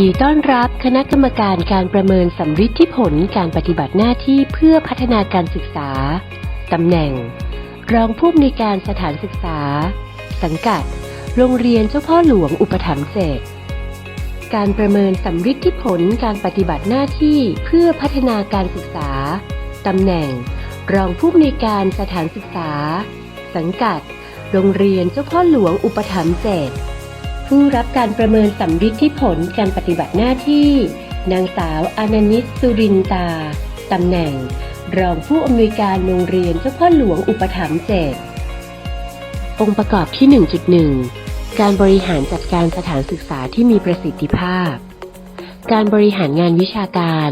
ดีต้อนรับคณะกรรมการการประเมินสำฤทธิผลการปฏิบัติหน้าที่เพื่อพัฒนาการศึกษา ตำแหน่ง รองผู้อำนวยการสถานศึกษา สังกัด โรงเรียนเจ้าพ่อหลวงอุปถัมภ์เจ็ดการประเมินสำฤทธิผลการปฏิบัติหน้าที่เพื่อพัฒนาการศึกษา ตำแหน่ง รองผู้อำนวยการสถานศึกษา สังกัด โรงเรียนเจ้าพ่อหลวงอุปถัมภ์เจ็ด ผู้รับการประเมินสำฤทธิผลการปฏิบัติหน้าที่ นางสาวอนานิสสุรินตา ตำแหน่ง รองผู้อำนวยการโรงเรียนเจ้าพ่อหลวงอุปถัมภ์เจ็ดองค์ประกอบที่ 1.1 การบริหารจัดการสถานศึกษาที่มีประสิทธิภาพ การบริหารงานวิชาการ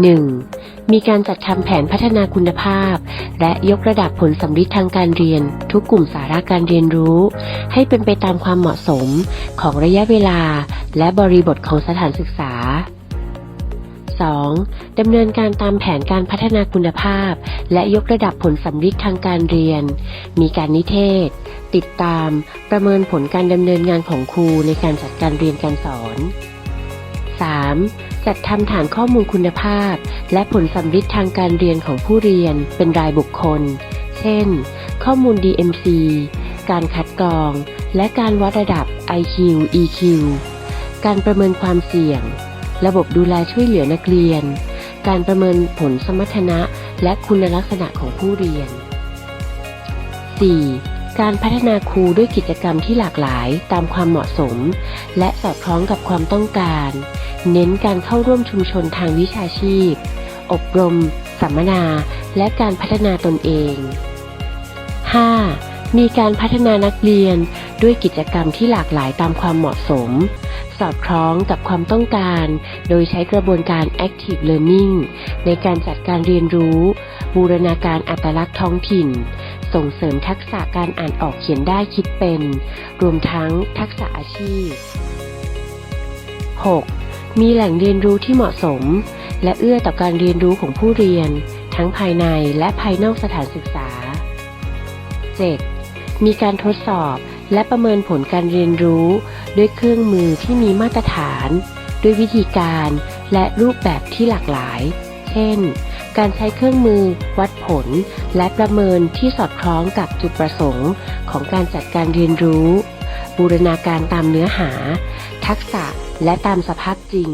1. มีการจัดทำแผนพัฒนาคุณภาพ และยกระดับผลสำฤทธิ์ทางการเรียน ทุกกลุ่มสาระการเรียนรู้ ให้เป็นไปตามความเหมาะสมของระยะเวลา และบริบทของสถานศึกษา 2. ดำเนินการตามแผนการพัฒนาคุณภาพ และยกระดับผลสำฤทธิ์ทางการเรียน มีการนิเทศ ติดตาม ประเมินผลการดำเนินงานของครูในการจัดการเรียนการสอน 3. จัดทำฐานข้อมูลคุณภาพ และผลสำฤทธิ์ทางการเรียนของผู้เรียนเป็นรายบุคคล เช่น ข้อมูล DMC การคัดกรอง และการวัดระดับ IQ EQ การประเมินความเสี่ยง ระบบดูแลช่วยเหลือนักเรียน การประเมินผลสมรรถนะ และคุณลักษณะของผู้เรียน 4. การพัฒนาครูด้วยกิจกรรมที่หลากหลายตามความเหมาะสม และสอดคล้องกับความต้องการ เน้นการเข้าร่วมชุมชนทางวิชาชีพ อบรม สัมมนา และการพัฒนาตนเอง 5. มีการพัฒนานักเรียนด้วยกิจกรรมที่หลากหลายตามความเหมาะสม สอดคล้องกับความต้องการ โดยใช้กระบวนการ active learning ในการจัดการเรียนรู้ บูรณาการอัตลักษณ์ท้องถิ่น ส่งเสริมทักษะการอ่านออกเขียนได้คิดเป็น รวมทั้งทักษะอาชีพ 6. มีแหล่งเรียนรู้ที่เหมาะสม และเอื้อต่อการเรียนรู้ของผู้เรียน ทั้งภายในและภายนอกสถานศึกษา 7. มีการทดสอบและประเมินผลการเรียนรู้ ด้วยเครื่องมือที่มีมาตรฐาน ด้วยวิธีการและรูปแบบที่หลากหลาย เช่น การใช้เครื่องมือ วัดผล และประเมินที่สอดคล้องกับจุดประสงค์ ของการจัดการเรียนรู้ บูรณาการตามเนื้อหา ทักษะและตามสภาพจริง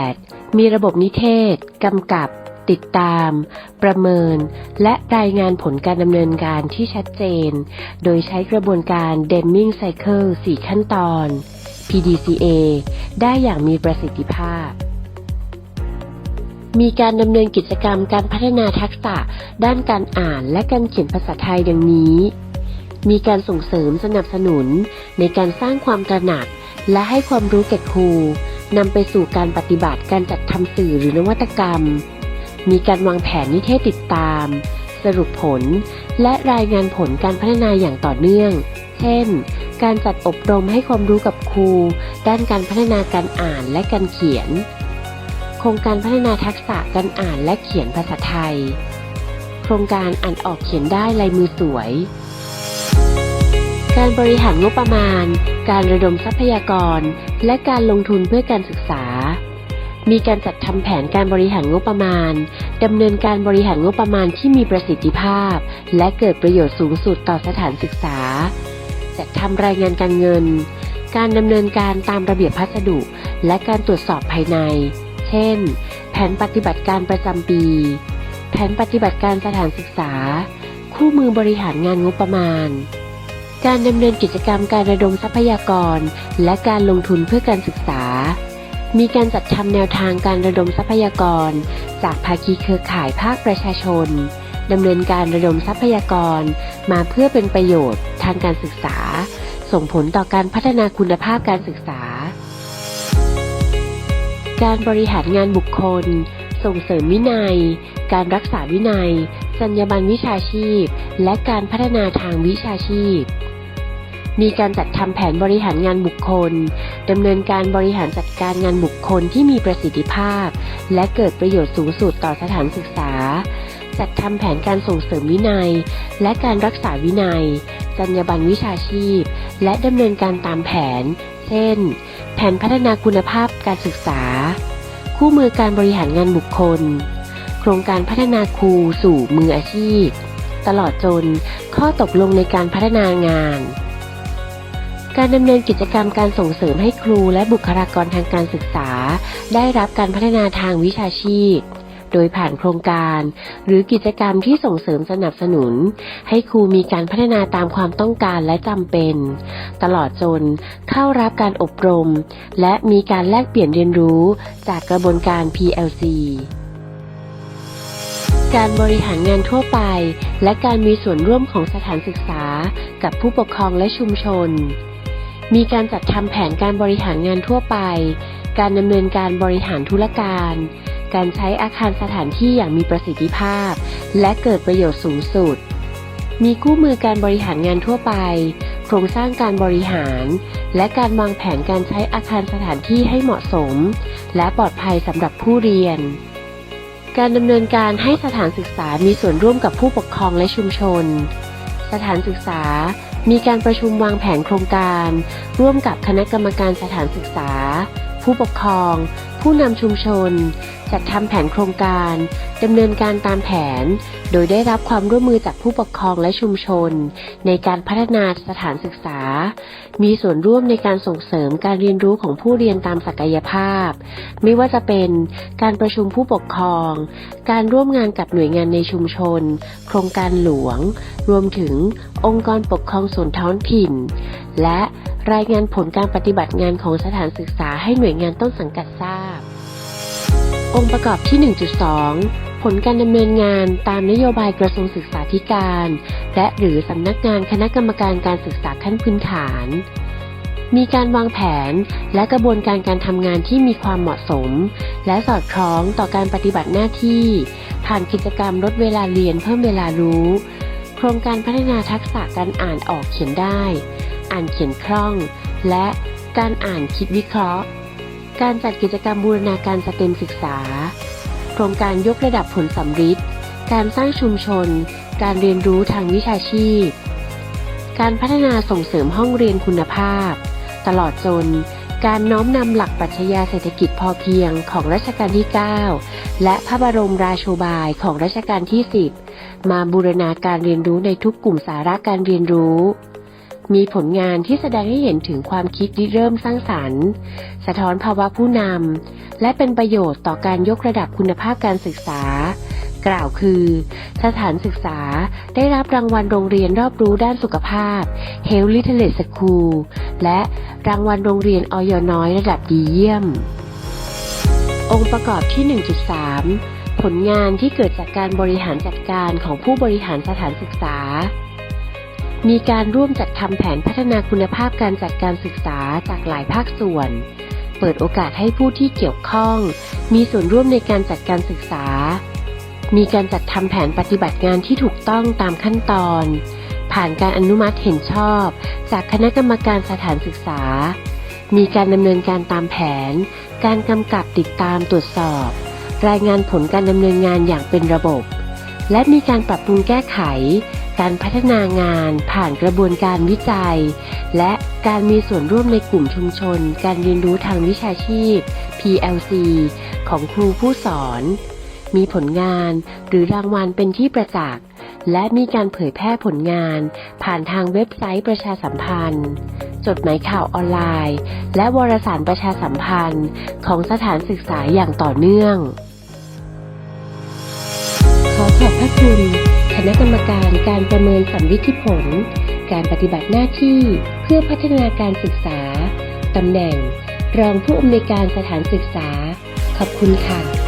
8. มีระบบนิเทศ กำกับ ติดตาม ประเมิน และรายงานผลการดำเนินการที่ชัดเจน โดยใช้กระบวนการ Deming Cycle 4ขั้นตอน PDCA ได้อย่างมีประสิทธิภาพ มีการดำเนินกิจกรรมการพัฒนาทักษะ ด้านการอ่านและการเขียนภาษาไทยดังนี้ มีการส่งเสริมสนับสนุน ในการสร้างความตระหนัก และให้ความรู้แก่ครูนำไปสู่การปฏิบัติการจัดทำสื่อหรือนวัตกรรม มีการวางแผนนิเทศติดตาม สรุปผล และรายงานผลการพัฒนาอย่างต่อเนื่อง เช่น การจัดอบรมให้ความรู้กับครู ด้านการพัฒนาการอ่านและการเขียน โครงการพัฒนาทักษะการอ่านและเขียนภาษาไทย โครงการอ่านออกเขียนได้ลายมือสวย การบริหารงบประมาณ การระดมทรัพยากร และการลงทุนเพื่อการศึกษา มีการจัดทำแผนการบริหารงบประมาณดำเนินการบริหารงบประมาณที่มีประสิทธิภาพ และเกิดประโยชน์สูงสุดต่อสถานศึกษา จัดทำรายงานการเงิน การดำเนินการตามระเบียบพัสดุ และการตรวจสอบภายใน เช่น แผนปฏิบัติการประจำปี แผนปฏิบัติการสถานศึกษา คู่มือบริหารงานงบประมาณการดำเนินกิจกรรมการระดมทรัพยากร และการลงทุนเพื่อการศึกษา มีการจัดทำแนวทางการระดมทรัพยากร จากภาคีเครือข่ายภาคประชาชนดำเนินการระดมทรัพยากร มาเพื่อเป็นประโยชน์ทางการศึกษา ส่งผลต่อการพัฒนาคุณภาพการศึกษา การบริหารงานบุคคล ส่งเสริมวินัย การรักษาวินัย จรรยาบรรณวิชาชีพ และการพัฒนาทางวิชาชีพ มีการจัดทำแผนบริหารงานบุคคลดำเนินการบริหารจัดการงานบุคคลที่มีประสิทธิภาพ และเกิดประโยชน์สูงสุดต่อสถานศึกษา จัดทำแผนการส่งเสริมวินัย และการรักษาวินัย จรรยาบรรณวิชาชีพ และดำเนินการตามแผน เช่น แผนพัฒนาคุณภาพการศึกษา คู่มือการบริหารงานบุคคล โครงการพัฒนาครูสู่มืออาชีพ ตลอดจนข้อตกลงในการพัฒนางาน การดำเนินกิจกรรมการส่งเสริมให้ครูและบุคลากรทางการศึกษา ได้รับการพัฒนาทางวิชาชีพ โดยผ่านโครงการ หรือกิจกรรมที่ส่งเสริมสนับสนุน ให้ครูมีการพัฒนาตามความต้องการและจำเป็น ตลอดจนเข้ารับการอบรม และมีการแลกเปลี่ยนเรียนรู้จากกระบวนการ PLC การบริหารงานทั่วไป และการมีส่วนร่วมของสถานศึกษา กับผู้ปกครองและชุมชน มีการจัดทำแผนการบริหารงานทั่วไป การดำเนินการบริหารธุรการ การใช้อาคารสถานที่อย่างมีประสิทธิภาพ และเกิดประโยชน์สูงสุด มีคู่มือการบริหารงานทั่วไป โครงสร้างการบริหาร และการวางแผนการใช้อาคารสถานที่ให้เหมาะสม และปลอดภัยสำหรับผู้เรียน การดำเนินการให้สถานศึกษามีส่วนร่วมกับผู้ปกครองและชุมชน สถานศึกษา มีการประชุมวางแผนโครงการ ร่วมกับคณะกรรมการสถานศึกษา ผู้ปกครอง ผู้นำชุมชน จัดทำแผนโครงการดำเนินการตามแผน โดยได้รับความร่วมมือจากผู้ปกครองและชุมชน ในการพัฒนาสถานศึกษา มีส่วนร่วมในการส่งเสริมการเรียนรู้ของผู้เรียนตามศักยภาพ ไม่ว่าจะเป็นการประชุมผู้ปกครอง การร่วมงานกับหน่วยงานในชุมชน โครงการหลวง รวมถึงองค์กรปกครองส่วนท้องถิ่น และรายงานผลการปฏิบัติงานของสถานศึกษาให้หน่วยงานต้นสังกัดทราบ องค์ประกอบที่ 1.2 ผลการดำเนินงานตามนโยบายกระทรวงศึกษาธิการ และหรือสำนักงานคณะกรรมการการศึกษาขั้นพื้นฐาน มีการวางแผนและกระบวนการการทำงานที่มีความเหมาะสม และสอดคล้องต่อการปฏิบัติหน้าที่ ผ่านกิจกรรมลดเวลาเรียนเพิ่มเวลารู้ โครงการพัฒนาทักษะการอ่านออกเขียนได้ อ่านเขียนคล่อง และการอ่านคิดวิเคราะห์ การจัดกิจกรรมบูรณาการสเต็มศึกษา โครงการยกระดับผลสัมฤทธิ์การสร้างชุมชน การเรียนรู้ทางวิชาชีพ การพัฒนาส่งเสริมห้องเรียนคุณภาพ ตลอดจน การน้อมนำหลักปรัชญาเศรษฐกิจพอเพียงของรัชกาลที่ 9 และพระบรมราโชบายของรัชกาลที่ 10 มาบูรณาการเรียนรู้ในทุกกลุ่มสาระการเรียนรู้ มีผลงานที่แสดงให้เห็นถึงความคิดริเริ่มสร้างสรรค์ สะท้อนภาวะผู้นำ และเป็นประโยชน์ต่อการยกระดับคุณภาพการศึกษา กล่าวคือ สถานศึกษาได้รับรางวัลโรงเรียนรอบรู้ด้านสุขภาพ Health Literate School และรางวัลโรงเรียนออยน้อยระดับดีเยี่ยม องค์ประกอบที่ 1.3 ผลงานที่เกิดจากการบริหารจัดการของผู้บริหารสถานศึกษา มีการร่วมจัดทำแผนพัฒนาคุณภาพการจัดการศึกษาจากหลายภาคส่วน เปิดโอกาสให้ผู้ที่เกี่ยวข้อง มีส่วนร่วมในการจัดการศึกษา มีการจัดทำแผนปฏิบัติงานที่ถูกต้องตามขั้นตอน ผ่านการอนุมัติเห็นชอบ จากคณะกรรมการสถานศึกษา มีการดำเนินการตามแผน การกำกับติดตามตรวจสอบ รายงานผลการดำเนินงานอย่างเป็นระบบ และมีการปรับปรุงแก้ไข การพัฒนางานผ่านกระบวนการวิจัย และการมีส่วนร่วมในกลุ่มชุมชน การเรียนรู้ทางวิชาชีพ PLC ของครูผู้สอน มีผลงานหรือรางวัลเป็นที่ประจักษ์และมีการเผยแพร่ผลงาน ผ่านทางเว็บไซต์ประชาสัมพันธ์ จดหมายข่าวออนไลน์ และวารสารประชาสัมพันธ์ของสถานศึกษาอย่างต่อเนื่อง ขอขอบพระคุณ ณะกรรมการการประเมินสัมฤทธิผล การปฏิบัติหน้าที่เพื่อพัฒนาการศึกษา ตำแหน่ง รองผู้อำนวยการสถานศึกษา ขอบคุณค่ะ